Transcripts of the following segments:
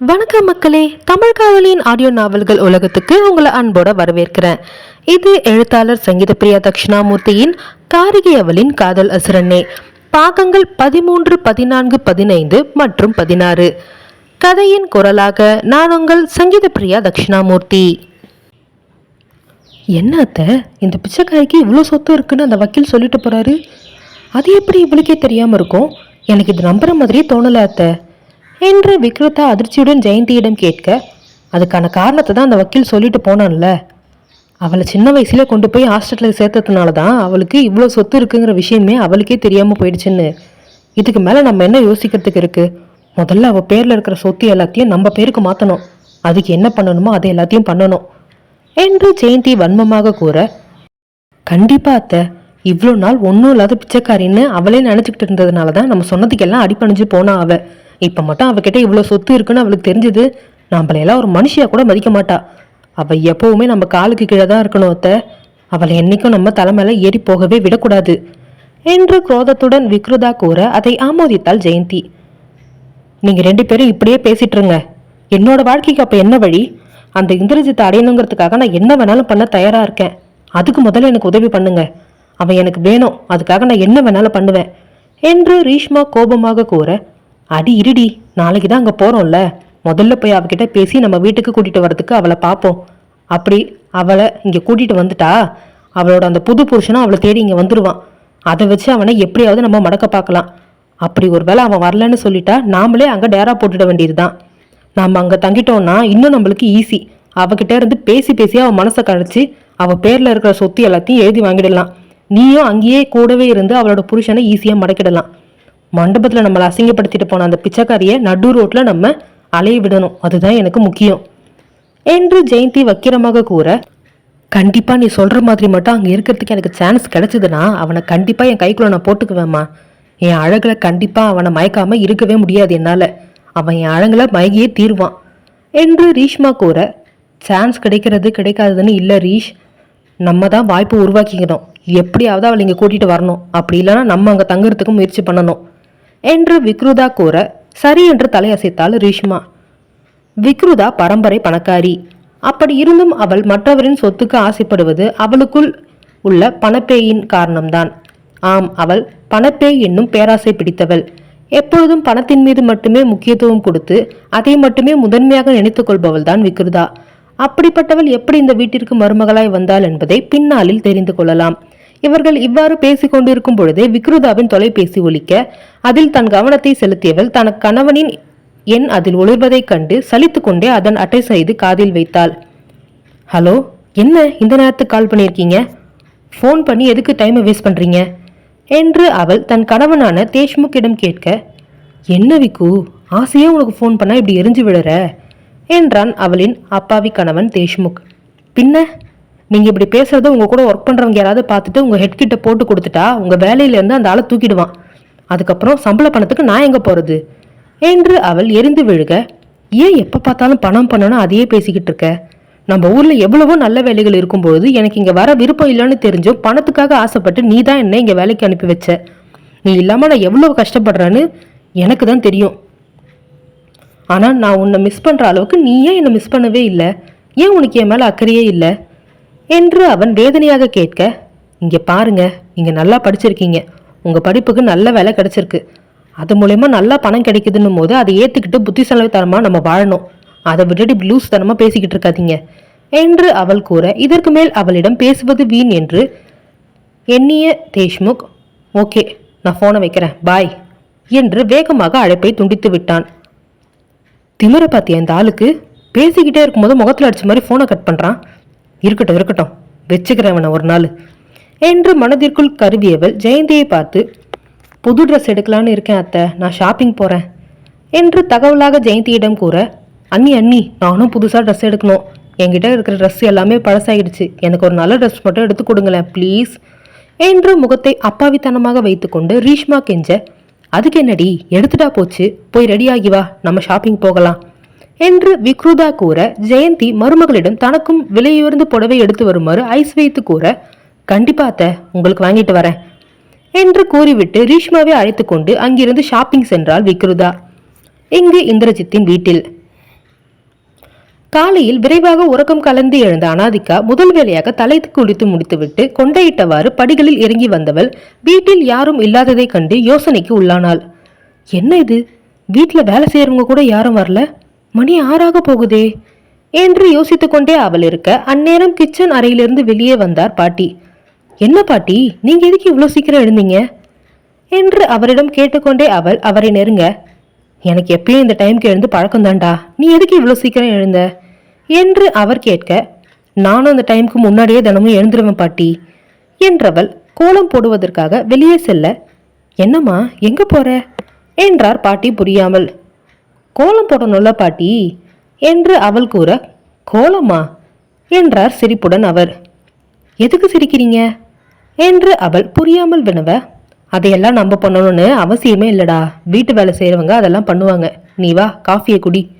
வணக்கம் மக்களே தமிழ் காதலின் ஆடியோ நாவல்கள் உலகத்துக்கு உங்களை அன்போட வரவேற்கிறேன். இது எழுத்தாளர் சங்கீத பிரியா தட்சிணாமூர்த்தியின் காரிகை அவளின் காதல் அசுரனே பாகங்கள் பதிமூன்று பதினான்கு பதினைந்து மற்றும் பதினாறு. கதையின் குரலாக நான் உங்கள் சங்கீத பிரியா தட்சிணாமூர்த்தி என்ன அத்தை இந்த பிச்சைக்காரிக்கு இவ்வளோ சொத்து இருக்குன்னு அந்த வக்கீல் சொல்லிட்டு போறாரு? அது எப்படி இவளுக்கே தெரியாமல் இருக்கும்? எனக்கு இது நம்புற மாதிரியே தோணலை அத்தை. என்று விக்ரதா அதிர்ச்சியுடன் ஜெயந்தியிடம் கேட்க அதுக்கான காரணத்தை தான் அந்த வக்கீல் சொல்லிட்டு போனான்ல. அவளை சின்ன வயசுல கொண்டு போய் ஹாஸ்டலில் சேர்த்ததுனால தான் அவளுக்கு இவ்வளோ சொத்து இருக்குங்கிற விஷயமே அவளுக்கே தெரியாமல் போயிடுச்சுன்னு. இதுக்கு மேலே நம்ம என்ன யோசிக்கிறதுக்கு இருக்குது முதல்ல அவள் பேரில் இருக்கிற சொத்து எல்லாத்தையும் நம்ம பேருக்கு மாற்றணும் அதுக்கு என்ன பண்ணணுமோ அதை எல்லாத்தையும் பண்ணணும். என்று ஜெயந்தி வன்மமாக கூற கண்டிப்பாக அத்தை. இவ்வளோ நாள் ஒன்றும் இல்லாத பிச்சைக்காரின்னு அவளே நினச்சிக்கிட்டு இருந்ததுனால தான் நம்ம சொன்னதுக்கெல்லாம் அடிப்பணிஞ்சு போனா அவள் இப்போ மட்டும் அவகிட்ட இவ்வளோ சொத்து இருக்குன்னு அவளுக்கு தெரிஞ்சது நம்மளையெல்லாம் ஒரு மனுஷியாக கூட மதிக்க மாட்டா. அவள் எப்போவுமே நம்ம காலுக்கு கீழே தான் இருக்கணும் அத்த. அவளை என்னைக்கும் நம்ம தலைமையில ஏறி போகவே விடக்கூடாது என்று குரோதத்துடன் விக்ருதா கூற அதை ஆமோதித்தாள் ஜெயந்தி. நீங்கள் ரெண்டு பேரும் இப்படியே பேசிட்டு இருங்க. என்னோட வாழ்க்கைக்கு அப்போ என்ன வழி? அந்த இந்திரஜித்தை அடையணுங்கிறதுக்காக நான் என்ன வேணாலும் பண்ண தயாராக இருக்கேன். அதுக்கு முதல்ல எனக்கு உதவி பண்ணுங்க. அவன் எனக்கு வேணும். அதுக்காக நான் என்ன வேணாலும் பண்ணுவேன் என்று ரீஷ்மா கோபமாக கூற அடி இருடி நாளைக்கு தான் அங்கே போகிறோம்ல முதல்ல போய் அவகிட்ட பேசி நம்ம வீட்டுக்கு கூட்டிகிட்டு வரதுக்கு அவளை பார்ப்போம். அப்படி அவளை இங்கே கூட்டிகிட்டு வந்துட்டா அவளோட அந்த புது புருஷனும் அவளை தேடி இங்கே வந்துடுவான் அதை வச்சு அவனை எப்படியாவது நம்ம மடக்க பார்க்கலாம். அப்படி ஒருவேளை அவன் வரலன்னு சொல்லிட்டா நாமளே அங்கே டேரா போட்டுட வேண்டியதுதான். நாம் அங்கே தங்கிட்டோம்னா இன்னும் நம்மளுக்கு ஈஸி அவகிட்ட இருந்து பேசி பேசி அவன் மனசை கழிச்சு அவள் பேரில் இருக்கிற சொத்து எல்லாத்தையும் எழுதி வாங்கிடலாம். நீயும் அங்கேயே கூடவே இருந்து அவளோட புருஷனை ஈஸியாக மடக்கிடலாம். மண்டபத்தில் நம்மளை அசிங்கப்படுத்திட்டு போன அந்த பிச்சைக்காரியை நடு ரோட்டில் நம்ம அலைய விடணும். அதுதான் எனக்கு முக்கியம். என்று ஜெயந்தி வக்கிரமாக கூற கண்டிப்பாக நீ சொல்கிற மாதிரி மட்டும் அங்கே இருக்கிறதுக்கு எனக்கு சான்ஸ் கிடச்சிதுன்னா அவனை கண்டிப்பாக என் கைக்குள்ள நான் போட்டுக்குவேம்மா. என் அழகுல கண்டிப்பாக அவனை மயக்காமல் இருக்கவே முடியாது என்னால். அவன் என் அழகில் மயங்கியே தீருவான். என்று ரீஷ்மா கூற சான்ஸ் கிடைக்கிறது கிடைக்காததுன்னு இல்லை ரீஷ். நம்ம தான் வாய்ப்பு உருவாக்கிக்கணும். எப்படியாவது அவளை இங்கே கூட்டிகிட்டு வரணும். அப்படி இல்லைன்னா நம்ம அங்கே தங்குறதுக்கு முயற்சி பண்ணணும். என்று விக்ருதா கூற சரி என்று தலையசைத்தாள் ரீஷ்மா. விக்ருதா பரம்பரை பணக்காரி. அப்படி இருந்தும் அவள் மற்றவரின் சொத்துக்கு ஆசைப்படுவது அவளுக்குள் உள்ள பணப்பேயின் காரணம்தான். ஆம் அவள் பணப்பேய் என்னும் பேராசை பிடித்தவள். எப்பொழுதும் பணத்தின் மீது மட்டுமே முக்கியத்துவம் கொடுத்து அதை மட்டுமே முதன்மையாக நினைத்துக் கொள்பவள் தான் விக்ருதா. அப்படிப்பட்டவள் எப்படி இந்த வீட்டிற்கு மருமகளாய் வந்தாள் என்பதை பின்னாளில் தெரிந்து கொள்ளலாம். இவர்கள் இவ்வாறு பேசிக் கொண்டிருக்கும் பொழுதே விக்ருதாவின் தொலைபேசி ஒலிக்க அதில் தன் கவனத்தை செலுத்தியவள் தன கணவனின் எண் அதில் ஒளிர்வதைக் கண்டு சலித்து கொண்டே அதன் அட்டை செய்து காதில் வைத்தாள். ஹலோ என்ன இந்த நேரத்துக்கு கால் பண்ணியிருக்கீங்க? ஃபோன் பண்ணி எதுக்கு டைமை வேஸ்ட் பண்ணுறீங்க என்று அவள் தன் கணவனான தேஷ்முக்கிடம் கேட்க என்ன விக்கு ஆசையாக உனக்கு ஃபோன் பண்ணால் இப்படி எரிஞ்சு விடுற என்றான் அவளின் அப்பாவி கணவன் தேஷ்முக். பின்ன? நீங்கள் இப்படி பேசுகிறத உங்கள் கூட ஒர்க் பண்ணுறவங்க யாராவது பார்த்துட்டு உங்கள் ஹெட் கிட்ட போட்டு கொடுத்துட்டா உங்கள் வேலையிலேருந்து அந்த ஆளை தூக்கிடுவான். அதுக்கப்புறம் சம்பள பணத்துக்கு நான் எங்கே போகிறது என்று அவள் எரிந்து விழுக. ஏன் எப்போ பார்த்தாலும் பணம் பண்ணணும் அதையே பேசிக்கிட்டு இருக்க? நம்ம ஊரில் எவ்வளவோ நல்ல வேலைகள் இருக்கும்போது எனக்கு இங்கே வர விருப்பம் இல்லைன்னு தெரிஞ்சும் பணத்துக்காக ஆசைப்பட்டு நீ தான் என்ன இங்கே வேலைக்கு அனுப்பி வச்ச. நீ இல்லாமல் நான் எவ்வளோ கஷ்டப்படுறேன்னு எனக்கு தான் தெரியும். ஆனால் நான் உன்னை மிஸ் பண்ணுற அளவுக்கு நீ ஏன் என்னை மிஸ் பண்ணவே இல்லை? ஏன் உனக்கு என் மேலே அக்கறையே இல்லை? என்று அவன் வேதனையாக கேட்க இங்கே பாருங்க இங்கே நல்லா படிச்சிருக்கீங்க. உங்கள் படிப்புக்கு நல்ல வேலை கிடைச்சிருக்கு. அது மூலயமா நல்லா பணம் கிடைக்குதுன்னும் போது அதை ஏற்றுக்கிட்டு புத்திசாலித்தனமாக நம்ம வாழணும். அதை விட்டுட்டு ப்ளூஸ் தனமாக பேசிக்கிட்டு இருக்காதீங்க. என்று அவள் கூற இதற்கு மேல் அவளிடம் பேசுவது வீண் என்று எண்ணிய தேஷ்முக் ஓகே நான் ஃபோனை வைக்கிறேன். பாய் என்று வேகமாக அழைப்பை துண்டித்து விட்டான். திமிர பார்த்தியா இந்த ஆளுக்கு? பேசிக்கிட்டே இருக்கும்போது முகத்தில் அடிச்ச மாதிரி ஃபோனை கட் பண்ணுறான் இருக்கட்டும் இருக்கட்டும். வச்சுக்கிறேன் அவனை ஒரு நாள். என்று மனதிற்குள் கருவியவள் ஜெயந்தியை பார்த்து புது ட்ரெஸ் எடுக்கலான்னு இருக்கேன் அத்தை. நான் ஷாப்பிங் போகிறேன் என்று தகவலாக ஜெயந்தியிடம் கூற அண்ணி அண்ணி நானும் புதுசாக ட்ரெஸ் எடுக்கணும். என்கிட்ட இருக்கிற ட்ரெஸ் எல்லாமே பழசாயிடுச்சு. எனக்கு ஒரு நல்ல ட்ரெஸ் மட்டும் எடுத்து கொடுங்களேன் ப்ளீஸ் என்று முகத்தை அப்பாவித்தனமாக வைத்துக்கொண்டு ரீஷ்மா கெஞ்ச அதுக்கு என்னடி? எடுத்துட்டா போச்சு. போய் ரெடி ஆகி வா. நம்ம ஷாப்பிங் போகலாம். என்று விக்ருதா கூற ஜெயந்தி மருமகளிடம் தனக்கும் விலையுயர்ந்த புடவை எடுத்து வருமாறு ஐஸ் வைத்து கூற கண்டிப்பாத்த உங்களுக்கு வாங்கிட்டு வரேன் என்று கூறிவிட்டு ரீஷ்மாவை அழைத்து கொண்டு அங்கிருந்து ஷாப்பிங் சென்றாள் விக்ருதா இங்கு இந்திரஜித்தின் வீட்டில். காலையில் விரைவாக உறக்கம் கலந்து எழுந்த அனாதிகா முதல் வேலையாக தலை குளித்து முடித்துவிட்டு கொண்டையிட்டவாறு படிகளில் இறங்கி வந்தவள் வீட்டில் யாரும் இல்லாததைக் கண்டு யோசனைக்கு உள்ளானாள். என்ன இது? வீட்டில் வேலை செய்யறவங்க கூட யாரும் வரல? மணி ஆறாக போகுதே? என்று யோசித்துக்கொண்டே அவள் இருக்க அந்நேரம் கிச்சன் அறையிலிருந்து வெளியே வந்தார் பாட்டி. என்ன பாட்டி நீங்க எதுக்கு இவ்வளோ சீக்கிரம் எழுந்தீங்க? என்று அவரிடம் கேட்டுக்கொண்டே அவள் அவரை நெருங்க. எனக்கு எப்பயும் இந்த டைம்க்கு எழுந்து பழக்கம் தாண்டா நீ எதுக்கு இவ்வளோ சீக்கிரம் எழுந்த? என்று அவர் கேட்க நானும் அந்த டைம்க்கு முன்னாடியே தினமும் எழுந்துருவேன் பாட்டி என்றவள் கோலம் போடுவதற்காக வெளியே செல்ல என்னம்மா எங்க போற? என்றார் பாட்டி புரியாமல். கோலம் போடணும்ல பாட்டி. என்று அவள் கூற கோலமா? என்றார் சிரிப்புடன் அவர். எதுக்கு சிரிக்கிறீங்க? என்று அவள் புரியாமல் வினவ அதையெல்லாம் நம்ம பண்ணணும்னு அவசியமே இல்லடா. வீட்டு வேலை செய்கிறவங்க அதெல்லாம் பண்ணுவாங்க. நீ வா காஃபியை குடி.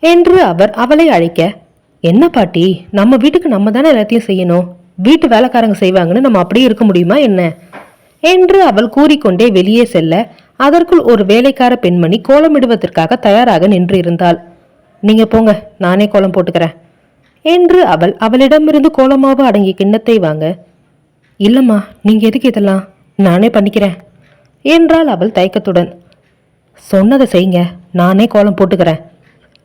என்று அவர் அவளை அழைக்க என்ன பாட்டி? நம்ம வீட்டுக்கு நம்ம தானே எல்லாத்தையும் செய்யணும்? வீட்டு வேலைக்காரங்க செய்வாங்கன்னு நம்ம அப்படியே இருக்க முடியுமா என்ன? என்று அவள் கூறிக்கொண்டே வெளியே செல்ல அதற்குள் ஒரு வேலைக்கார பெண்மணி கோலமிடுவதற்காக தயாராக நின்றிருந்தாள் நீங்க போங்க நானே கோலம் போட்டுக்கிறேன். என்று அவள் அவளிடமிருந்து கோலமாவு அடங்கிய கிண்ணத்தை வாங்க. இல்லம்மா நீங்க எதுக்கு இதெல்லாம்? நானே பண்ணிக்கிறேன். என்றாள் அவள் தயக்கத்துடன். சொன்னதை செய்யுங்க நானே கோலம் போட்டுக்கிறேன்.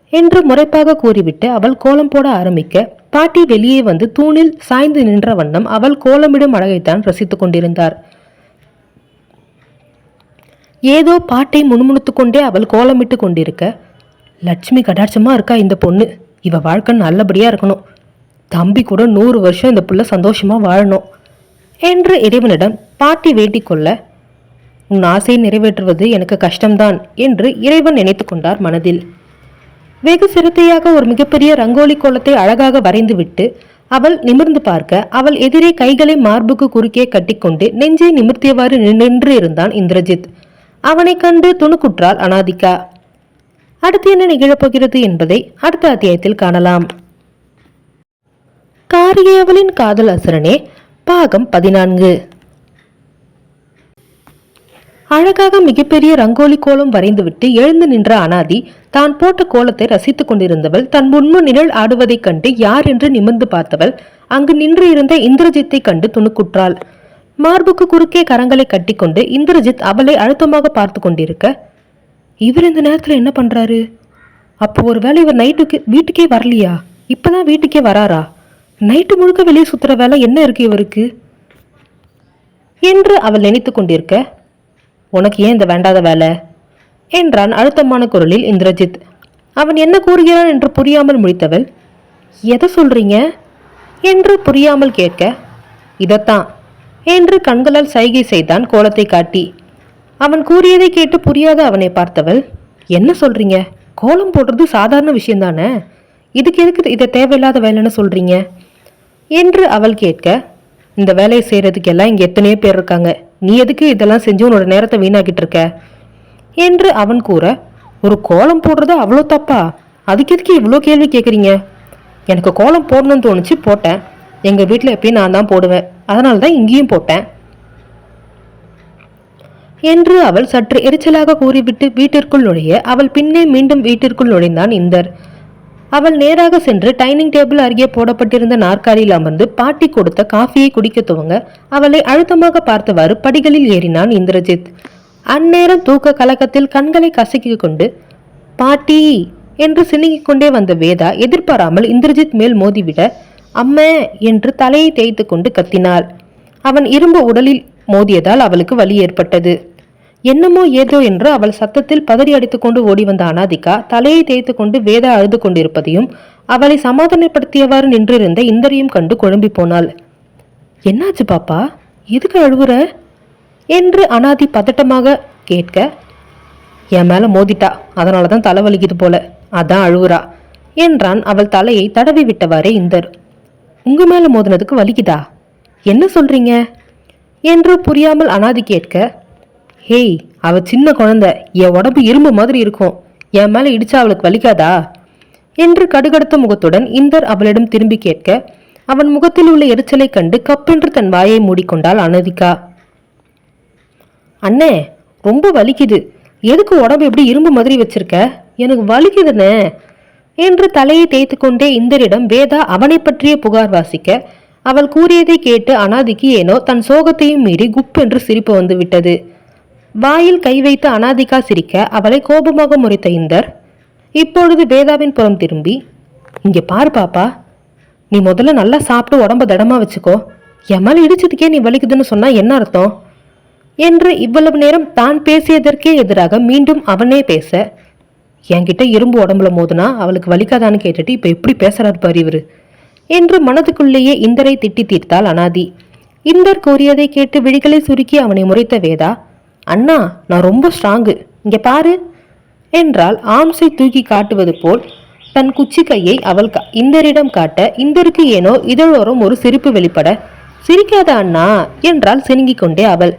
என்று முறைப்பாக கூறிவிட்டு அவள் கோலம் போட ஆரம்பிக்க பாட்டி வெளியே வந்து தூணில் சாய்ந்து நின்ற வண்ணம் அவள் கோலமிடும் அழகைத்தான் ரசித்துக் கொண்டிருந்தார். ஏதோ பாட்டை முணுமுணுத்து கொண்டே அவள் கோலமிட்டு கொண்டிருக்க லட்சுமி கடாட்சமாக இருக்கா இந்த பொண்ணு? இவ வாழ்க்கை நல்லபடியாக இருக்கணும். தம்பி கூட நூறு வருஷம் இந்த புள்ள சந்தோஷமாக வாழணும். என்று இறைவனிடம் பாட்டி வேண்டிக் கொள்ள உன் ஆசையை நிறைவேற்றுவது எனக்கு கஷ்டம்தான் என்று இறைவன் நினைத்து கொண்டார் மனதில். வெகு சிறுத்தையாக ஒரு மிகப்பெரிய ரங்கோலி கோலத்தை அழகாக வரைந்துவிட்டு அவள் நிமிர்ந்து பார்க்க அவள் எதிரே கைகளை மார்புக்கு குறுக்கே கட்டிக்கொண்டு நெஞ்சை நிமிர்த்தியவாறு நின்று இருந்தான் இந்திரஜித். அவனை கண்டு துணுக்குற்றாள் அனாதிகா அடுத்து என்ன நிகழப்போகிறது என்பதை அடுத்த அத்தியாயத்தில் காணலாம். காரியவளின் காதல் அசுரனே பாகம் பதினான்கு. அழகாக மிகப்பெரிய ரங்கோலி கோலம் வரைந்துவிட்டு எழுந்து நின்ற அனாதி தான் போட்ட கோலத்தை ரசித்துக் கொண்டிருந்தவள் தன் முன்பு நிழல் ஆடுவதைக் கண்டு யார் என்று நிமிர்ந்து பார்த்தவள் அங்கு நின்று இருந்த இந்திரஜித்தை கண்டு துணுக்குற்றாள். மார்புக்கு குறுக்கே கரங்களை கட்டிக்கொண்டு இந்திரஜித் அவளை அழுத்தமாக பார்த்து கொண்டிருக்க இவர் இந்த நேரத்தில் என்ன பண்ணுறாரு அப்போ ஒருவேளை இவர் நைட்டுக்கு வீட்டுக்கே வரலையா? இப்போதான் வீட்டுக்கே வராரா? நைட்டு முழுக்க வெளியே சுற்றுற வேலை என்ன இருக்கு இவருக்கு? என்று அவள் நினைத்து கொண்டிருக்க உனக்கு ஏன் இந்த வேண்டாத வேலை? என்றான் அழுத்தமான குரலில் இந்திரஜித். அவன் என்ன கூறுகிறான் என்று புரியாமல் முடித்தவள் எதை சொல்றீங்க? என்று புரியாமல் கேட்க இதைத்தான். என்று கண்களால் சைகை செய்தான் கோலத்தை காட்டி. அவன் கூறியதை கேட்டு புரியாத அவனை பார்த்தவள் என்ன சொல்றீங்க? கோலம் போடுறது சாதாரண விஷயம்தானே இதுக்கு எதுக்கு இதை தேவையில்லாத வேலைன்னு சொல்றீங்க? என்று அவள் கேட்க இந்த வேலையை செய்கிறதுக்கெல்லாம் இங்கே எத்தனையோ பேர் இருக்காங்க. நீ எதுக்கு இதெல்லாம் செஞ்சு உன்னோட நேரத்தை வீணாக்கிட்டு இருக்க? என்று அவன் கூற ஒரு கோலம் போடுறது அவ்வளோ தப்பா? அதுக்கு எதுக்கு இவ்வளோ கேள்வி கேட்குறீங்க எனக்கு கோலம் போடணும்னு தோணுச்சு போட்டேன். எங்கள் வீட்டில் எப்பயும் நான் தான் போடுவேன். அதனால தான் இங்கேயும் போட்டேன். என்று அவள் சற்று எரிச்சலாக கூறிவிட்டு வீட்டிற்குள் நுழைய அவள் பின்னே மீண்டும் வீட்டிற்குள் நுழைந்தான் இந்தர். அவள் நேராக சென்று டைனிங் டேபிள் அருகே போடப்பட்டிருந்த நாற்காலியில் அமர்ந்து பாட்டி கொடுத்த காஃபியை குடிக்க துவங்க அவளை அழுத்தமாக பார்த்தவாறு படிகளில் ஏறினான் இந்திரஜித். அந்நேரம் தூக்க கலக்கத்தில் கண்களை கசக்கிக் கொண்டு பாட்டி என்று சினுங்கிக் கொண்டே வந்த வேதா எதிர்பாராமல் இந்திரஜித் மேல் மோதிவிட அம்மே என்று தலையை தேய்த்து கொண்டு கத்தினாள். அவன் இரும்பு உடலில் மோதியதால் அவளுக்கு வலி ஏற்பட்டது. என்னமோ ஏதோ என்று அவள் சத்தத்தில் பதறி அடித்துக்கொண்டு ஓடி வந்த அனாதிகா தலையை தேய்த்து கொண்டு வேதா அழுது கொண்டிருப்பதையும் அவளை சமாதானப்படுத்தியவாறு நின்றிருந்த இந்தரையும் கண்டு குழம்பி போனாள். என்னாச்சு பாப்பா? எதுக்கு அழுகுற என்று அனாதி பதட்டமாக கேட்க என் மேல மோதிட்டா. அதனால தான் தலை வலிக்குது போல. அதான் அழுவுறா. என்றான். அவள் தலையை தடவி விட்டவாறே இந்தர். உங்கள் மேலே மோதினதுக்கு வலிக்குதா? என்ன சொல்கிறீங்க என்று புரியாமல் அனாதி கேட்க ஹேய் அவ சின்ன குழந்தை. என் உடம்பு இரும்பு மாதிரி இருக்கும். என் மேலே இடிச்சா அவளுக்கு வலிக்காதா? என்று கடுகடுத்த முகத்துடன் இந்தர் அவளிடம் திரும்பி கேட்க அவன் முகத்தில் உள்ள எரிச்சலை கண்டு கப்பென்று தன் வாயை மூடிக்கொண்டாள் அனதிகா. அண்ணே ரொம்ப வலிக்குது. எதுக்கு உடம்பு எப்படி இரும்பு மாதிரி வச்சிருக்க? எனக்கு வலிக்குதுண்ணே. என்று தலையை தேய்த்து கொண்டே இந்தரிடம் வேதா அவனை பற்றிய புகார் வாசிக்க அவள் கூறியதை கேட்டு அனாதிக்கு ஏனோ தன் சோகத்தையும் மீறி குப்பென்று சிரிப்பு வந்து விட்டது. வாயில் கை வைத்து அனாதிகா சிரிக்க அவளை கோபமாக முறைத்த இந்தர் இப்பொழுது வேதாவின் புறம் திரும்பி. இங்கே பாரு பாப்பா. நீ முதல்ல நல்லா சாப்பிட்டு உடம்ப தடமா வச்சுக்கோ. என் மேலே இடிச்சதுக்கே நீ வலிக்குதுன்னு சொன்னா என்ன அர்த்தம்? என்று இவ்வளவு நேரம் தான் பேசியதற்கே எதிராக மீண்டும் அவனே பேச என்கிட்ட இரும்பு உடம்புல மோதுனா அவளுக்கு வலிக்காதான்னு கேட்டுட்டு இப்போ எப்படி பேசுறாரு பாரு இவர். என்று மனதுக்குள்ளேயே இந்தரை திட்டி தீர்த்தாள் அனாதி. இந்தர் கூறியதை கேட்டு விழிகளை சுருக்கி அவனை முறைத்த வேதா அண்ணா நான் ரொம்ப ஸ்ட்ராங்கு. இங்கே பாரு. என்றால் ஆம்சை தூக்கி காட்டுவது போல் தன் குச்சி கையை அவள் இந்தரிடம் காட்ட இந்தருக்கு ஏனோ இதழோரம் ஒரு சிரிப்பு வெளிப்பட. சிரிக்காத அண்ணா என்றால் சினுங்கிக் கொண்டே அவள்.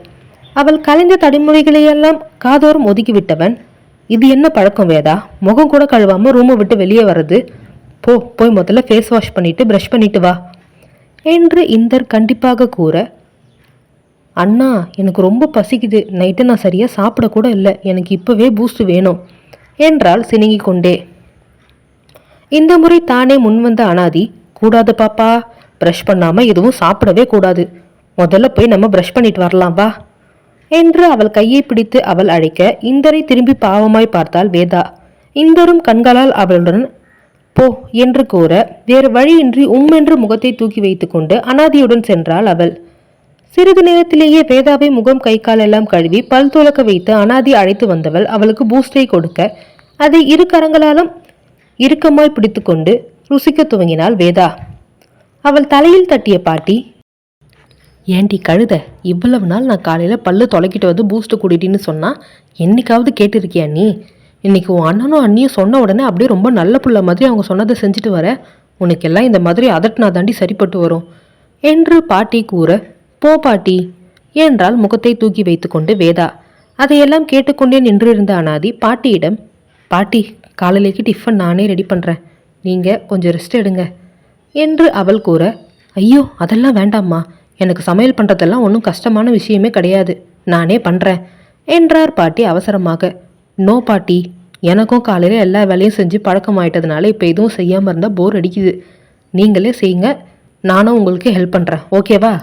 அவள் கலைந்த தடைமுறைகளையெல்லாம் காதோரம் ஒதுக்கிவிட்டவன் இது என்ன பழக்கம் வேதா? முகம் கூட கழுவாமல் ரூமை விட்டு வெளியே வர்றது? போ போய் முதல்ல ஃபேஸ் வாஷ் பண்ணிட்டு ப்ரஷ் பண்ணிட்டு வா. என்று இந்தர் கண்டிப்பாக கூற அண்ணா எனக்கு ரொம்ப பசிக்குது. நைட்டு நான் சரியாக சாப்பிட கூட இல்லை. எனக்கு இப்போவே பூஸ்ட் வேணும். என்றால் சினுங்கிக் கொண்டே. இந்த முறை தானே முன்வந்த அனாதி கூடாது பாப்பா. ப்ரஷ் பண்ணாமல் எதுவும் சாப்பிடவே கூடாது. முதல்ல போய் நம்ம ப்ரஷ் பண்ணிட்டு வரலாம் வா. என்று அவள் கையை பிடித்து அவள் அழைக்க இந்தரை திரும்பி பாவமாய் பார்த்தாள் வேதா. இந்தரும் கண்களால் அவளுடன் போ என்று கூற வேறு வழியின்றி உம்மென்று முகத்தை தூக்கி வைத்துக்கொண்டு அனாதியுடன் சென்றாள் அவள். சிறிது நேரத்திலேயே வேதாவை முகம் கை கால் எல்லாம் கழுவி பல் துலக்க வைத்து அனாதி அழைத்து வந்தவள் அவளுக்கு பூஸ்டை கொடுக்க அதை இரு கரங்களாலும் இறுக்கமாய் பிடித்துக்கொண்டு ருசிக்க துவங்கினாள் வேதா. அவள் தலையில் தட்டிய பாட்டி ஏண்டி கழுத இவ்வளவு நாள் நான் காலையில் பல்லு தொலைக்கிட்டு வந்து பூஸ்ட்டு கூட்டிட்டின்னு சொன்னால் என்னைக்காவது கேட்டிருக்கியா நீ? இன்னைக்கு உன் அண்ணனும் அண்ணியும் சொன்ன உடனே அப்படியே ரொம்ப நல்ல புள்ள மாதிரி அவங்க சொன்னதை செஞ்சுட்டு வர. உனக்கெல்லாம் இந்த மாதிரி அதட்டினா தாண்டி சரிப்பட்டு வரும். என்று பாட்டி கூற போ பாட்டி என்றால் முகத்தை தூக்கி வைத்துக்கொண்டு வேதா. அதையெல்லாம் கேட்டுக்கொண்டே நின்றிருந்த அனாதி பாட்டியிடம் பாட்டி காலையிலேக்கு டிஃபன் நானே ரெடி பண்ணுறேன் நீங்கள் கொஞ்சம் ரெஸ்ட் எடுங்க. என்று அவள் கூற ஐயோ அதெல்லாம் வேண்டாம்மா. எனக்கு சமையல் பண்ணுறதெல்லாம் ஒன்றும் கஷ்டமான விஷயமே கிடையாது. நானே பண்ணுறேன் என்றார் பாட்டி அவசரமாக. நோ பாட்டி எனக்கும் காலையில் எல்லா வேலையும் செஞ்சு பழக்கமாயிட்டதுனால இப்போ எதுவும் செய்யாமல் இருந்தால் போர் அடிக்குது. நீங்களே செய்யுங்க நானும் உங்களுக்கு ஹெல்ப் பண்ணுறேன் ஓகேவா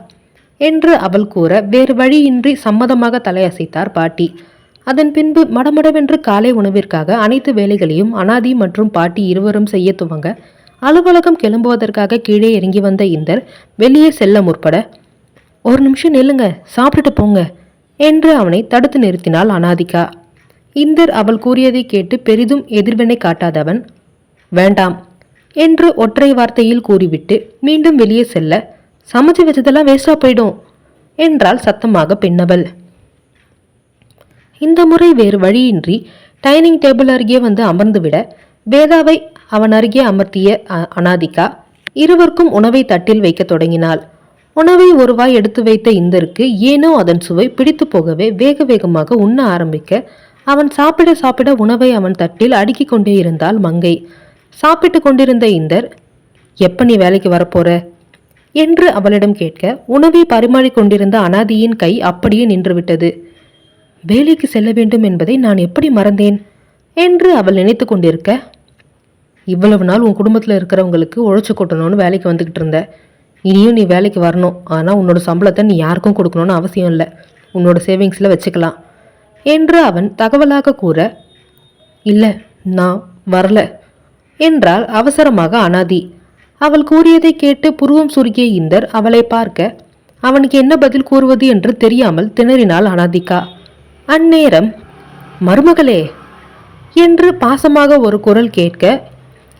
என்று அவள் கூற வேறு வழியின்றி சம்மதமாக தலையசைத்தார் பாட்டி. அதன் பின்பு மடமடவென்று காலை உணவிற்காக அனைத்து வேலைகளையும் அனாதி மற்றும் பாட்டி இருவரும் செய்ய துவங்க அலுவலகம் கிளம்புவதற்காக கீழே இறங்கி வந்த இந்தர் வெளியே செல்ல முற்பட ஒரு நிமிஷம் நில்லுங்க சாப்பிட்டுட்டு போங்க என்று அவனை தடுத்து நிறுத்தினாள் அனாதிகா. இந்தர் அவள் கூறியதை கேட்டு பெரிதும் எதிர்வினை காட்டாதவன் வேண்டாம் என்று ஒற்றை வார்த்தையில் கூறிவிட்டு மீண்டும் வெளியே செல்ல சமைச்சு வச்சதெல்லாம் வேஸ்டா போயிடும் என்றால் சத்தமாக பெண்ணவள். இந்த முறை வேறு வழியின்றி டைனிங் டேபிள் அருகே வந்து அமர்ந்துவிட வேதாவை அவன் அருகே அமர்த்திய அ- அனாதிகா இருவருக்கும் உணவை தட்டில் வைக்கத் தொடங்கினாள். உணவை ஒருவாய் எடுத்து வைத்த இந்தருக்கு ஏனோ அதன் சுவை பிடித்து போகவே வேக வேகமாக உண்ண ஆரம்பிக்க அவன் சாப்பிட சாப்பிட உணவை அவன் தட்டில் அடுக்கிக் கொண்டே இருந்தாள் மங்கை. சாப்பிட்டு கொண்டிருந்த இந்தர் எப்ப நீ வேலைக்கு வரப்போற? என்று அவளிடம் கேட்க உணவை பரிமாறிக்கொண்டிருந்த அனாதியின் கை அப்படியே நின்றுவிட்டது வேலைக்கு செல்ல வேண்டும் என்பதை நான் எப்படி மறந்தேன்? என்று அவள் நினைத்து கொண்டிருக்க இவ்வளவு நாள் உன் குடும்பத்தில் இருக்கிறவங்களுக்கு உழைச்சி கொட்டணும்னு வேலைக்கு வந்துக்கிட்டு இருந்த. இனியும் நீ வேலைக்கு வரணும். ஆனால் உன்னோட சம்பளத்தை நீ யாருக்கும் கொடுக்கணும்னு அவசியம் இல்லை. உன்னோட சேவிங்ஸில் வச்சுக்கலாம். என்று அவன் தகவலாக கூற இல்லை நான் வரல என்றால் அவசரமாக அனாதி. அவள் கூறியதை கேட்டு புருவம் சுருக்கிய இந்தர் அவளை பார்க்க அவனுக்கு என்ன பதில் கூறுவது என்று தெரியாமல் திணறினாள் அனாதிகா. அந்நேரம் மருமகளே என்று பாசமாக ஒரு குரல் கேட்க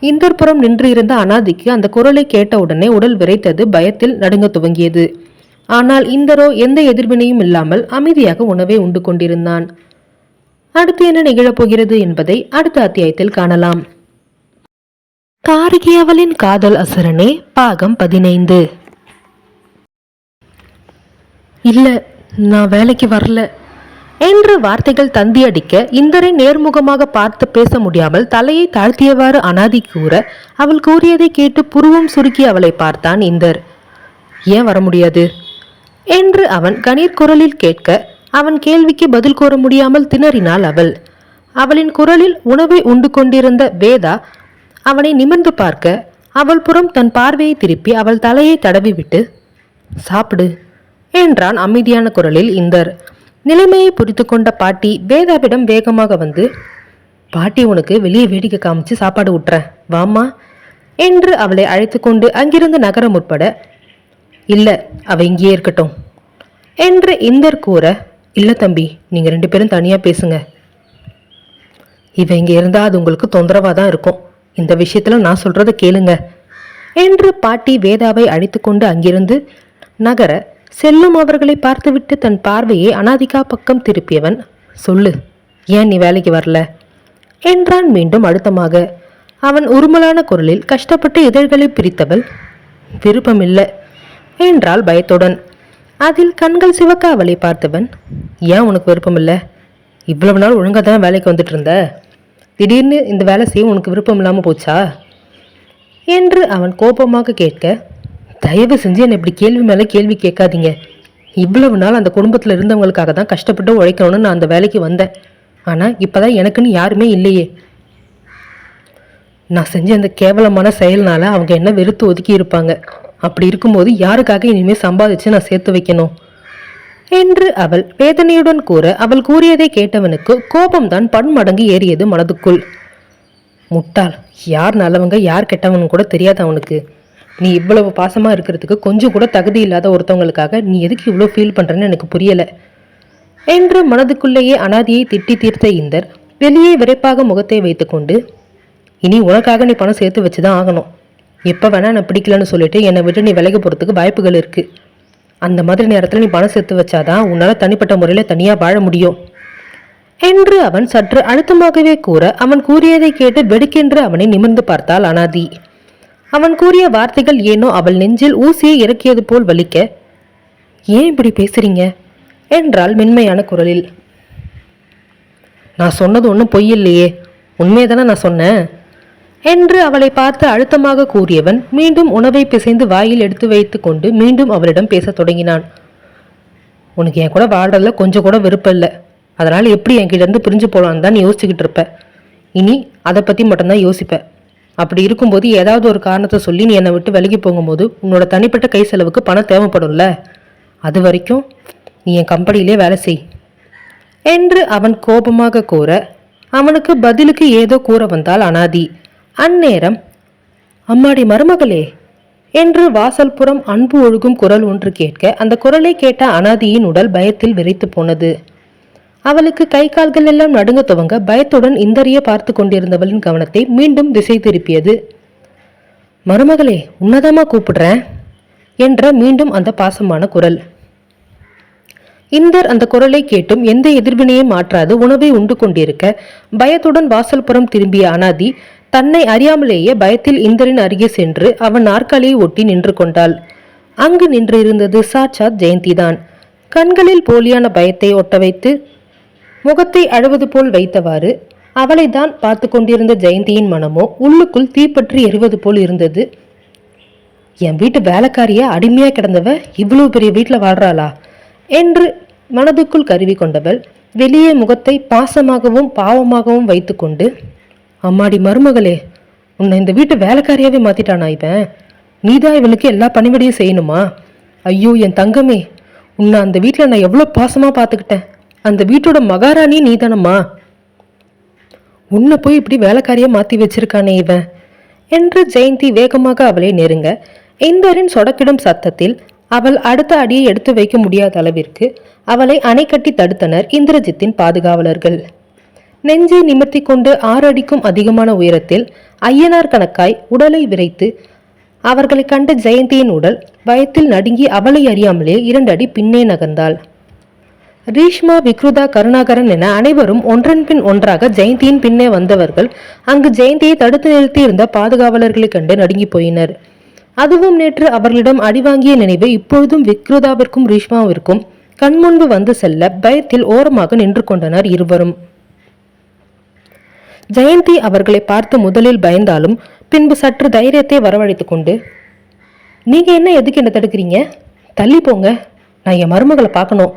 இந்தர்புறம் நின்றிருந்த அனாதிக்கு அந்த குரலை கேட்டவுடனே உடல் விரைத்தது பயத்தில் நடுங்க துவங்கியது. ஆனால் இந்தரோ எந்த எதிர்வினையும் இல்லாமல் அமைதியாக உணவை உண்டு கொண்டிருந்தான். அடுத்து என்ன நிகழப்போகிறது என்பதை அடுத்த அத்தியாயத்தில் காணலாம். காரிகையவளின் காதல் அசுரனே பாகம் பதினைந்து. இல்ல நான் வேலைக்கு வரல. என்று வார்த்தைகள் தந்தி அடிக்க இந்தரை நேர்முகமாக பார்த்து பேச முடியாமல் தலையை தாழ்த்தியவாறு அனாதி கூற அவள் கூறியதை கேட்டு புருவம் சுருக்கி அவளை பார்த்தான் இந்தர். ஏன் வர முடியாது? என்று அவன் கணீர் குரலில் கேட்க அவன் கேள்விக்கு பதில் கூற முடியாமல் திணறினாள் அவள். அவளின் குரலில் உணவை உண்டு கொண்டிருந்த வேதா அவனை நிமிர்ந்து பார்க்க அவள் புறம் தன் பார்வையை திருப்பி அவள் தலையை தடவிவிட்டு சாப்பிடு என்றான் அமைதியான குரலில் இந்தர். நிலைமையை புரிந்து கொண்ட பாட்டி வேதாவிடம் வேகமாக வந்து பாட்டி உனக்கு வெளியே வேடிக்கை காமிச்சு சாப்பாடு விட்டுறேன் வாம்மா. என்று அவளை அழைத்து கொண்டு அங்கிருந்து நகர முற்பட இல்லை அவ இங்கேயே இருக்கட்டும். என்று இந்தர் கூற இல்லை தம்பி நீங்கள் ரெண்டு பேரும் தனியாக பேசுங்க. இவ இங்கே இருந்தால் அது உங்களுக்கு தொந்தரவாக தான் இருக்கும். இந்த விஷயத்தில் நான் சொல்கிறத கேளுங்க. என்று பாட்டி வேதாவை அழைத்து கொண்டு அங்கிருந்து நகர செல்லும் அவர்களை பார்த்துவிட்டு தன் பார்வையை அனாதிகா பக்கம் திருப்பியவன் சொல்லு ஏன் நீ வேலைக்கு வரல? என்றான் மீண்டும் அழுத்தமாக. அவன் உருமலான குரலில் கஷ்டப்பட்டு இதழ்களை பிரித்தவள் விருப்பமில்லை என்றாள் பயத்துடன். அதில் கண்கள் சிவக்க அவளை பார்த்தவன் ஏன் உனக்கு விருப்பமில்லை? இவ்வளவு நாள் ஒழுங்காக தான் வேலைக்கு வந்துட்டு இருந்த திடீர்னு இந்த வேலை செய்ய உனக்கு விருப்பம் இல்லாமல் போச்சா? என்று அவன் கோபமாக கேட்க தயவு செஞ்சு என்னை இப்படி கேள்வி மேலே கேள்வி கேட்காதீங்க. இவ்வளவு நாள் அந்த குடும்பத்தில் இருந்தவங்களுக்காக தான் கஷ்டப்பட்டு உழைக்கணும்னு நான் அந்த வேலைக்கு வந்தேன். ஆனால் இப்போ தான் எனக்குன்னு யாருமே இல்லையே. நான் செஞ்ச அந்த கேவலமான செயல்னால் அவங்க என்ன வெறுத்து ஒதுக்கி இருப்பாங்க. அப்படி இருக்கும்போது யாருக்காக இனிமேல் சம்பாதிச்சு நான் சேர்த்து வைக்கணும்? என்று அவள் வேதனையுடன் கூற அவள் கூறியதை கேட்டவனுக்கு கோபம்தான் பன்மடங்கு ஏறியது மனதுக்குள். முட்டாள் யார் நல்லவங்க யார் கெட்டவனு கூட தெரியாது அவனுக்கு. நீ இவ்வளவு பாசமாக இருக்கிறதுக்கு கொஞ்சம் கூட தகுதி இல்லாத ஒருத்தவங்களுக்காக நீ எதுக்கு இவ்வளோ ஃபீல் பண்ணுறன்னு எனக்கு புரியலை. என்று மனதுக்குள்ளேயே அனாதியை திட்டி தீர்த்த இந்தர் வெளியே விரைப்பாக முகத்தை வைத்துக்கொண்டு இனி உனக்காக நீ பணம் சேர்த்து வச்சு தான் ஆகணும். எப்போ வேணா நான் பிடிக்கலன்னு சொல்லிட்டு என்னை விட்டு நீ விலகி போகிறதுக்கு வாய்ப்புகள் இருக்குது அந்த மாதிரி நேரத்தில் நீ பணம் சேர்த்து வச்சாதான் உன்னால் தனிப்பட்ட முறையில் தனியாக வாழ முடியும். என்று அவன் சற்று அழுத்தமாகவே கூற அவன் கூறியதை கேட்டு வெடுக்கென்று அவனை நிமிர்ந்து பார்த்தாள் அனாதி. அவன் கூறிய வார்த்தைகள் ஏனோ அவள் நெஞ்சில் ஊசியை இறக்கியது போல் வலிக்க ஏன் இப்படி பேசுறீங்க? என்றாள் மென்மையான குரலில். நான் சொன்னது ஒன்றும் பொய் இல்லையே உண்மையை தானே நான் சொன்னேன்? என்று அவளை பார்த்து அழுத்தமாக கூறியவன் மீண்டும் உணவை பிசைந்து வாயில் எடுத்து வைத்து கொண்டு மீண்டும் அவளிடம் பேசத் தொடங்கினான். உனக்கு என் கூட வாழ்றதுல கொஞ்சம் கூட விருப்பம் இல்லை. அதனால் எப்படி என்கிட்ட இருந்து பிரிஞ்சு போகலான்னு தான் யோசிச்சுக்கிட்டு இருப்ப. இனி அதை பற்றி மட்டும்தான் யோசிப்பேன் அப்படி இருக்கும்போது ஏதாவது ஒரு காரணத்தை சொல்லி நீ என்னை விட்டு விலகி போகும்போது உன்னோட தனிப்பட்ட கை செலவுக்கு பணம் தேவைப்படும்ல? அது வரைக்கும் நீ என் கம்பெனியிலே வேலை செய். என்று அவன் கோபமாக கூற அவனுக்கு பதிலுக்கு ஏதோ கூற வந்தாள் அனாதி அந்நேரம் அம்மாடி மருமகளே என்று வாசல்புறம் அன்பு ஒழுகும் குரல் ஒன்று கேட்க அந்த குரலை கேட்ட அனாதியின் உடல் பயத்தில் விரைத்து போனது. அவளுக்கு கை கால்கள் எல்லாம் நடுங்க துவங்க பயத்துடன் இந்தறிய பார்த்து கொண்டிருந்தவளின் கவனத்தை மீண்டும் திசை திருப்பியது. மருமகளே உன்னதமா கூப்பிடுறேன் என்ற மீண்டும் அந்த பாசமான குரல். இந்தர் அந்த குரலை கேட்டும் எந்த எதிர்வினையும் மாற்றாது உணவை உண்டு கொண்டிருக்க பயத்துடன் வாசல்புறம் திரும்பிய அனாதி தன்னை அறியாமலேயே பயத்தில் இந்தரின் அருகே சென்று அவன் நாற்காலியை ஒட்டி நின்று கொண்டாள். அங்கு நின்று இருந்தது சாட்சாத் ஜெயந்திதான். கண்களில் போலியான பயத்தை ஒட்ட வைத்து முகத்தை அழுவது போல் வைத்தவாறு அவளைத்தான் பார்த்து கொண்டிருந்த ஜெயந்தியின் மனமோ உள்ளுக்குள் தீப்பற்றி எறிவது போல் இருந்தது. என் வீட்டு வேலைக்காரியா? அடிமையா கிடந்தவ? இவ்வளவு பெரிய வீட்டில் வாழ்றாளா? என்று மனதுக்குள் கருவி கொண்டவள் வெளியே முகத்தை பாசமாகவும் பாவமாகவும் வைத்துக்கொண்டு அம்மாடி மருமகளே உன்னை இந்த வீட்டு வேலைக்காரியாவே மாத்திட்டானா இவன்? நீதான் இவனுக்கு எல்லா பணிபடியும் செய்யணுமா? ஐயோ என் தங்கமே உன்னை அந்த வீட்டில் நான் எவ்வளோ பாசமாக பார்த்துக்கிட்டேன். அந்த வீட்டோட மகாராணி நீதானம்மா? உன்னை போய் இப்படி வேலைக்காரியை மாற்றி வச்சிருக்கானே இவன். என்று ஜெயந்தி வேகமாக அவளை நெருங்க இந்தரின் சொடக்கிடும் சத்தத்தில் அவள் அடுத்த அடியை எடுத்து வைக்க முடியாத அளவிற்கு அவளை அணை கட்டி தடுத்தனர் இந்திரஜித்தின் பாதுகாவலர்கள். நெஞ்சை நிமிர்த்தி கொண்டு ஆறு அடிக்கும் அதிகமான உயரத்தில் ஐயனார் கணக்காய் உடலை விரைத்து அவர்களை கண்ட ஜெயந்தியின் உடல் பயத்தில் நடுங்கி அவளை அறியாமலே இரண்டு அடி பின்னே நகர்ந்தாள். ரீஷ்மா விக்ருதா கருணாகரன் என அனைவரும் ஒன்றன் பின் ஒன்றாக ஜெயந்தியின் பின்னே வந்தவர்கள் அங்கு ஜெயந்தியை தடுத்து நிறுத்தி இருந்த பாதுகாவலர்களைக் கண்டு நடுங்கி போயினர். அதுவும் நேற்று அவர்களிடம் அடிவாங்கிய நினைவு இப்பொழுதும் விக்ருதாவிற்கும் ரீஷ்மாவிற்கும் கண்முன்பு வந்து செல்ல பயத்தில் ஓரமாக நின்று கொண்டனர் இருவரும். ஜெயந்தி அவர்களை பார்த்து முதலில் பயந்தாலும் பின்பு சற்று தைரியத்தை வரவழைத்துக் கொண்டு நீங்க என்ன எதுக்கு என்ன தடுக்கிறீங்க? தள்ளி போங்க. நான் என் மருமகளை பார்க்கணும்.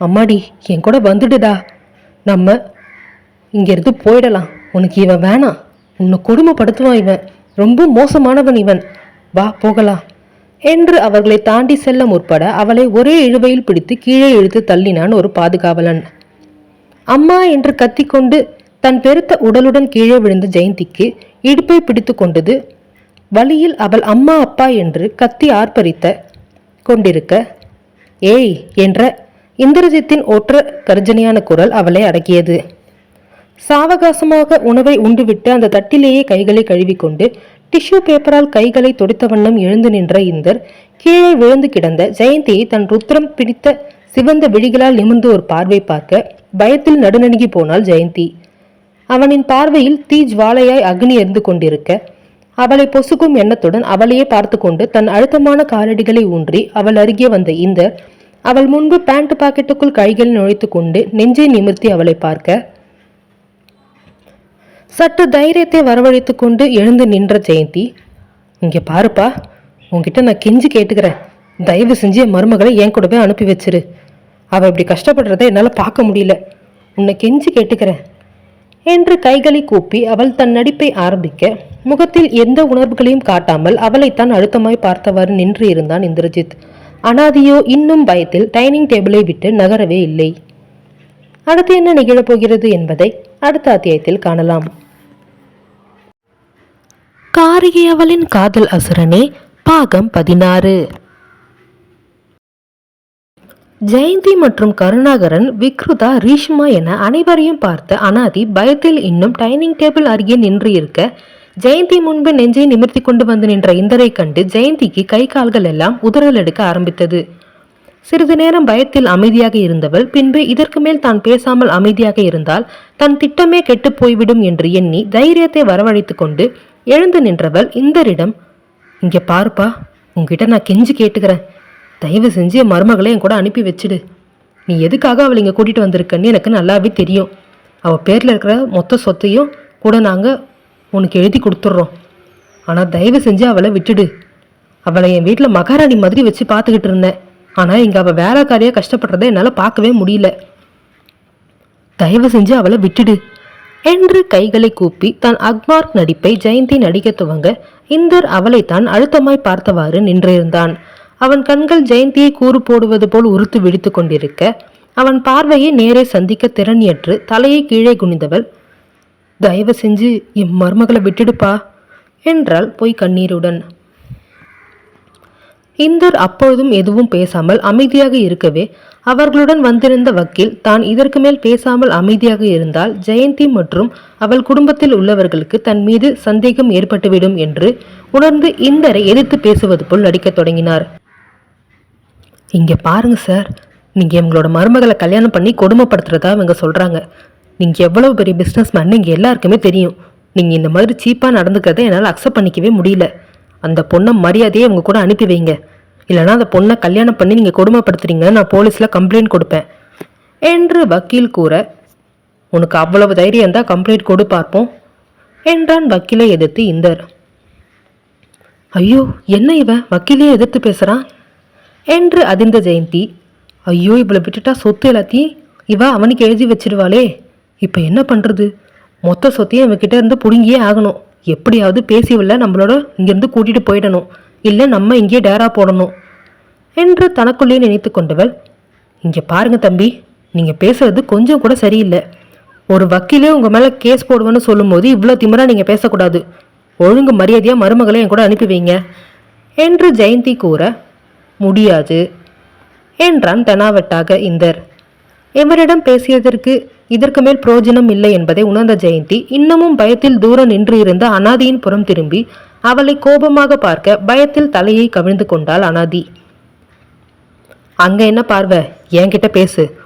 அம்மாடி என் கூட வந்துடுடா. நம்ம இங்கேருந்து போயிடலாம். உனக்கு இவன் வேணாம். உன்னை கொடுமைப்படுத்துவான் இவன். ரொம்ப மோசமானவன் இவன். வா போகலாம். என்று அவர்களை தாண்டி செல்ல முற்பட அவளை ஒரே இழுவையில் பிடித்து கீழே இழுத்து தள்ளினான் ஒரு பாதுகாவலன். அம்மா என்று கத்திக்கொண்டு தன் பெருத்த உடலுடன் கீழே விழுந்த ஜெயந்திக்கு இடுப்பை பிடித்து கொண்டது வழியில் அவள் அம்மா அப்பா என்று கத்தி ஆர்ப்பரித்த கொண்டிருக்க ஏய் என்ற இந்திரஜித்தின் ஒற்ற கர்ஜனையான குரல் அவளை அடக்கியது. சாவகாசமாக உணவை உண்டுவிட்டு அந்த தட்டிலேயே கைகளை கழுவிக்கொண்டு டிஷ்யூ பேப்பரால் கைகளை தொடுத்த வண்ணம் எழுந்து நின்ற இந்தர் கீழே விழுந்து கிடந்த ஜெயந்தியை தன் ருத்ரம் பிடித்த சிவந்த விழிகளால் நிமிர்ந்து ஒரு பார்வை பார்க்க பயத்தில் நடுநடுங்கி போனாள் ஜெயந்தி. அவனின் பார்வையில் தீ ஜுவாலையாய் அக்னி எரிந்து கொண்டிருக்க அவளை பொசுக்கும் எண்ணத்துடன் அவளையே பார்த்து கொண்டு தன் அழுத்தமான காலடிகளை ஊன்றி அவள் அருகே வந்த இந்தர் அவள் முன்பு பேண்ட் பாக்கெட்டுக்குள் கைகள் நுழைத்து கொண்டு நெஞ்சை நிமிர்த்தி அவளை பார்க்க. சற்று தைரியத்தை வரவழைத்து கொண்டு எழுந்து நின்ற ஜெயந்தி இங்கே பாருப்பா உங்ககிட்ட நான் கெஞ்சி கேட்டுக்கிறேன். தயவு செஞ்சு என் மருமகளை என் கூடவே அனுப்பி வச்சிரு. அவள் இப்படி கஷ்டப்படுறதை என்னால் பார்க்க முடியல. உன்னை கெஞ்சி கேட்டுக்கிறேன். என்று கைகளை கூப்பி அவள் தன் நடிப்பை ஆரம்பிக்க முகத்தில் எந்த உணர்வுகளையும் காட்டாமல் அவளைத்தான் அழுத்தமாய் பார்த்தவாறு நின்று இருந்தான் இந்திரஜித். அனாதியோ இன்னும் பயத்தில் டைனிங் டேபிளை விட்டு நகரவே இல்லை. அடுத்து என்ன நிகழப்போகிறது என்பதை அடுத்த அத்தியாயத்தில் காணலாம். காரிகை அவளின் காதல் அசுரனே பாகம் பதினாறு. ஜெயந்தி மற்றும் கருணாகரன் விக்ருதா ரீஷ்மா என அனைவரையும் பார்த்த அனாதி பயத்தில் இன்னும் டைனிங் டேபிள் அருகே நின்று இருக்க ஜெயந்தி முன்பு நெஞ்சை நிமிர்த்தி கொண்டு வந்து நின்ற இந்தரை கண்டு ஜெயந்திக்கு கை கால்கள் எல்லாம் உதறல் எடுக்க ஆரம்பித்தது. சிறிது நேரம் பயத்தில் அமைதியாக இருந்தவள் பின்பு இதற்கு மேல் தான் பேசாமல் அமைதியாக இருந்தால் தன் திட்டமே கெட்டு போய்விடும் என்று எண்ணி தைரியத்தை வரவழைத்து கொண்டு எழுந்து நின்றவள் இந்தரிடம் இங்க பாருப்பா உங்ககிட்ட நான் கெஞ்சி கேட்டுக்கிறேன். தயவு செஞ்சு என் மருமகளை என் கூட அனுப்பி வச்சிடு. நீ எதுக்காக அவளை இங்கே கூட்டிகிட்டு வந்திருக்கன்னு எனக்கு நல்லாவே தெரியும். அவள் பேரில் இருக்கிற மொத்த சொத்தையும் கூட நாங்கள் உனக்கு எழுதி கொடுத்துட்றோம் ஆனால் தயவு செஞ்சு அவளை விட்டுடு. அவளை என் வீட்டில் மகாராணி மாதிரி வச்சு பார்த்துக்கிட்டு இருந்தேன். ஆனால் இங்கே அவள் வேலைக்காரியாக கஷ்டப்படுறதை என்னால் பார்க்கவே முடியல. தயவு செஞ்சு அவளை விட்டுடு. என்று கைகளை கூப்பி தன் அக்மார்க் நடிப்பை ஜெயந்தி நடிக்க துவங்க இந்தர் அவளைத்தான் அழுத்தமாய் பார்த்தவாறு நின்றிருந்தான் அவன் கண்கள் ஜெயந்தியை கூறு போடுவது போல் உறுத்து விழித்து கொண்டிருக்க அவன் பார்வையை நேரே சந்திக்க திறனியற்று தலையை கீழே குனிந்தவள் தயவு செஞ்சு என் மருமகளை விட்டுடுப்பா என்றாள் பொய் கண்ணீருடன். இந்தர் அப்பொழுதும் எதுவும் பேசாமல் அமைதியாக இருக்கவே அவர்களுடன் வந்திருந்த வக்கீல் தான் இதற்கு மேல் பேசாமல் அமைதியாக இருந்தால் ஜெயந்தி மற்றும் அவள் குடும்பத்தில் உள்ளவர்களுக்கு தன் மீது சந்தேகம் ஏற்பட்டுவிடும் என்று உணர்ந்து இந்தரை எதிர்த்து பேசுவது போல் நடிக்கத் தொடங்கினார். இங்கே பாருங்க சார் நீங்கள் எங்களோட மருமகளை கல்யாணம் பண்ணி கொடுமைப்படுத்துறதா இவங்க சொல்கிறாங்க நீங்கள் எவ்வளோ பெரிய பிஸ்னஸ் மேன் இங்கே எல்லாருக்குமே தெரியும். நீங்கள் இந்த மாதிரி சீப்பாக நடந்துக்கிறத என்னால் அக்செப்ட் பண்ணிக்கவே முடியல. அந்த பொண்ணை மரியாதையை உங்கள் கூட அனுப்பி வைங்க. இல்லைனா அந்த பொண்ணை கல்யாணம் பண்ணி நீங்கள் கொடுமைப்படுத்துறீங்க நான் போலீஸில் கம்ப்ளைண்ட் கொடுப்பேன். என்று வக்கீல் கூற உனக்கு அவ்வளவு தைரியம் இருந்தால் கம்ப்ளைண்ட் கொடு பார்ப்போம். என்றான் வக்கீலை எதிர்த்து இந்தர். ஐயோ என்ன இவன் வக்கீலையே எதிர்த்து பேசுகிறான் என்று அதிர்ந்த ஜெயந்தி ஐயோ இவளை விட்டுட்டா சொத்து எல்லாத்தையும் இவ அவனுக்கு எழுதி வச்சிருவாளே. இப்போ என்ன பண்ணுறது மொத்த சொத்தையும் இவகிட்ட இருந்து பிடுங்கியே ஆகணும். எப்படியாவது பேசியவில்ல நம்மளோட இங்கேருந்து கூட்டிகிட்டு போயிடணும். இல்லை நம்ம இங்கேயே டேரா போடணும். என்று தனக்குள்ளே நினைத்து கொண்டவள் இங்கே பாருங்க தம்பி நீங்கள் பேசுறது கொஞ்சம் கூட சரியில்லை. ஒரு வக்கீலே உங்கள் மேலே கேஸ் போடுவேன்னு சொல்லும்போது இவ்வளோ திமிராக நீங்கள் பேசக்கூடாது. ஒழுங்கு மரியாதையாக மருமகளை என் கூட அனுப்பிவிங்க என்று ஜெயந்தி கூற முடியாது. என்றான் தனாவட்டாக இந்தர். இவரிடம் பேசியதற்கு இதற்கு மேல் பிரயோஜனம் இல்லை என்பதை உணர்ந்த ஜெயந்தி இன்னமும் பயத்தில் தூரம் நின்று இருந்த அனாதியின் புறம் திரும்பி அவளை கோபமாக பார்க்க பயத்தில் தலையை கவிழ்ந்து கொண்டாள் அனாதி. அங்க என்ன பார்வை? என்கிட்ட பேசு.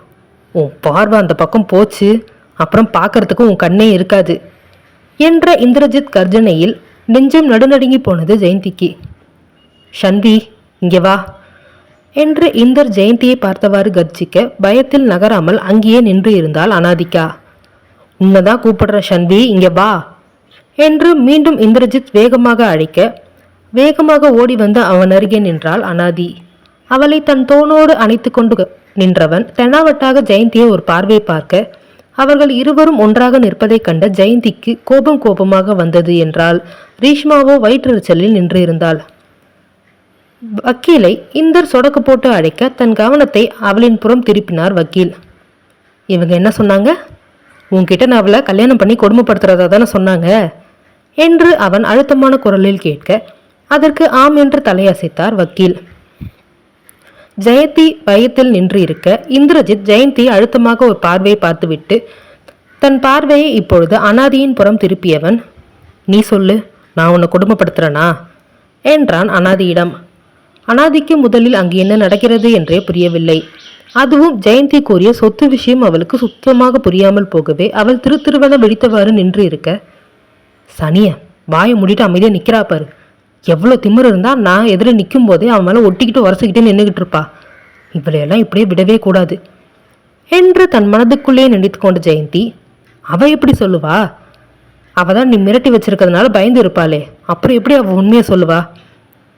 உன் பார்வை அந்த பக்கம் போச்சு. அப்புறம் பார்க்கறதுக்கு உன் கண்ணே இருக்காது என்ற இந்திரஜித் கர்ஜனையில் நெஞ்சம் நடுநடுங்கி போனது ஜெயந்திக்கு. ஷன்வி இங்கே வா. என்று இந்தர் ஜெயந்தியை பார்த்தவாறு கர்ஜிக்க பயத்தில் நகராமல் அங்கேயே நின்று இருந்தாள் அனாதிகா. உன்னதான் கூப்பிடுற ஷன்வி இங்கே வா என்று மீண்டும் இந்திரஜித் வேகமாக அழைக்க வேகமாக ஓடி வந்து அவன் அருகே நின்றாள் அனாதி. அவளை தன் தோனோடு அணைத்து கொண்டு நின்றவன் தெனாவட்டாக ஜெயந்தியை ஒரு பார்வை பார்க்க அவர்கள் இருவரும் ஒன்றாக நிற்பதைக் கண்ட ஜெயந்திக்கு கோபம் கோபமாக வந்தது என்றால் ரீஷ்மாவோ வயிற்றெரிச்சலில் நின்றிருந்தாள் வக்கீலை இந்தர் சொடக்கு போட்டு அழைக்க தன் கவனத்தை அவளின் புறம் திருப்பினார் வக்கீல். இவங்க என்ன சொன்னாங்க? உன்கிட்ட நான் அவளை கல்யாணம் பண்ணி கொடுமைப்படுத்துறதா தானே சொன்னாங்க? என்று அவன் அழுத்தமான குரலில் கேட்க அதற்கு ஆம் என்று தலையசைத்தார் வக்கீல். ஜெயந்தி பயத்தில் நின்று இருக்க இந்திரஜித் ஜெயந்தி அழுத்தமாக ஒரு பார்வையை பார்த்துவிட்டு தன் பார்வையை இப்பொழுது அனாதியின் புறம் திருப்பியவன் நீ சொல்லு நான் உன்னை கொடுமைப்படுத்துறனா? என்றான் அனாதியிடம். அனாதிக்கு முதலில் அங்கு என்ன நடக்கிறது என்றே புரியவில்லை. அதுவும் ஜெயந்தி கூறிய சொத்து விஷயம் அவளுக்கு சுத்தமாக புரியாமல் போகவே அவள் திரு திருவன வெடித்தவாறு நின்று இருக்க சனிய வாயை முடிட்டு அமைதியாக நிற்கிறா பாரு. எவ்வளோ திமிரு இருந்தால் நான் எதிர நிற்கும் போதே அவன் மேலே ஒட்டிக்கிட்டு உரசிக்கிட்டே நின்றுக்கிட்டு இருப்பா. இவளையெல்லாம் இப்படியே விடவே கூடாது. என்று தன் மனதுக்குள்ளேயே நினைத்து கொண்ட ஜெயந்தி அவ எப்படி சொல்லுவா? அவள் தான் நீ மிரட்டி வச்சிருக்கிறதுனால பயந்து இருப்பாளே. அப்புறம் எப்படி அவள் உண்மையை சொல்லுவா?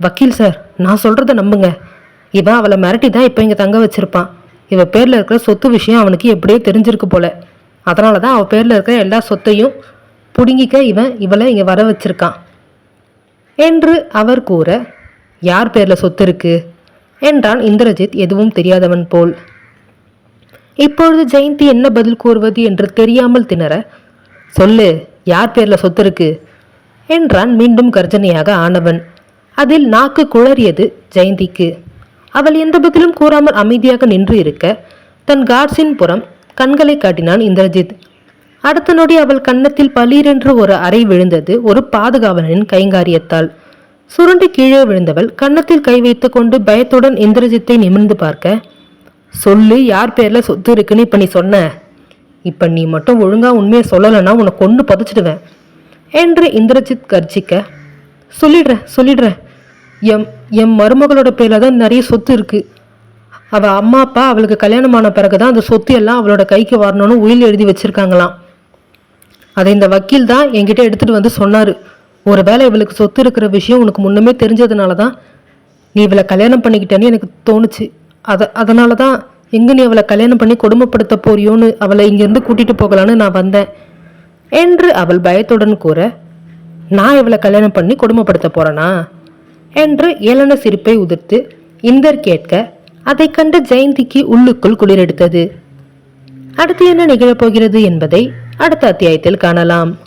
வக்கீல் சார் நான் சொல்கிறத நம்புங்க. இவன் அவளை மிரட்டி தான் இப்போ இங்கே தங்க வச்சுருப்பான். இவள் பேரில் இருக்கிற சொத்து விஷயம் அவனுக்கு எப்படியோ தெரிஞ்சிருக்கு போல. அதனால தான் அவள் பேரில் இருக்கிற எல்லா சொத்தையும் புடுங்கிக்க இவன் இவளை இங்கே வர வச்சிருக்கான். என்று அவர் கூற யார் பேரில் சொத்து இருக்கு? என்றான் இந்திரஜித் எதுவும் தெரியாதவன் போல். இப்பொழுது ஜெயந்தி என்ன பதில் கூறுவது என்று தெரியாமல் திணற சொல்லு யார் பேரில் சொத்து இருக்கு? என்றான் மீண்டும் கர்ஜனையாக ஆனவன். அதில் நாக்கு குளறியது ஜெயந்திக்கு. அவள் எந்த பதிலும் கூறாமல் அமைதியாக நின்று இருக்க தன் காட்ஸின் புறம் கண்களை காட்டினான் இந்திரஜித். அடுத்த நொடி அவள் கன்னத்தில் பளீரென்று ஒரு அறை விழுந்தது ஒரு பாதுகாவலனின் கைங்காரியத்தால். சுருண்டு கீழே விழுந்தவள் கன்னத்தில் கை வைத்து கொண்டு பயத்துடன் இந்திரஜித்தை நிமிர்ந்து பார்க்க சொல்லு யார் பேர்ல சொத்து இருக்குன்னு இப்ப நீ சொன்ன? இப்ப நீ மட்டும் ஒழுங்கா உண்மையை சொல்லலைன்னா உன்னை கொண்டு புதைச்சிடுவேன் என்று இந்திரஜித் கர்ஜிக்க சொல்லிடுறேன் சொல்லிடுறேன். எம் என் மருமகளோட பேரில் தான் நிறைய சொத்து இருக்குது அவள் அம்மா அப்பா அவளுக்கு கல்யாணமான பிறகுதான் அந்த சொத்து எல்லாம் அவளோட கைக்கு வரணும்னு உயில் எழுதி வச்சுருக்காங்களாம். அதை இந்த வக்கீல் தான் என்கிட்ட எடுத்துகிட்டு வந்து சொன்னாரு. ஒருவேளை இவளுக்கு சொத்து இருக்கிற விஷயம் உனக்கு முன்னமே தெரிஞ்சதுனால தான் நீ இவளை கல்யாணம் பண்ணிக்கிட்டேன்னு எனக்கு தோணுச்சு. அதை அதனால தான் எங்கே நீ அவளை கல்யாணம் பண்ணி கொடுமைப்படுத்த போறியோன்னு அவளை இங்கேருந்து கூட்டிகிட்டு போகலான்னு நான் வந்தேன். என்று அவள் பயத்துடன் கூற நான் இவளை கல்யாணம் பண்ணி கொடுமைப்படுத்த போறேனா? என்று ஏளன சிரிப்பை உதிர்த்து இந்தர் கேட்க அதைக் கண்டு ஜெயந்திக்கு உள்ளுக்குள் குளிரெடுத்தது அடுத்து என்ன நிகழப்போகிறது என்பதை அடுத்த அத்தியாயத்தில் காணலாம்.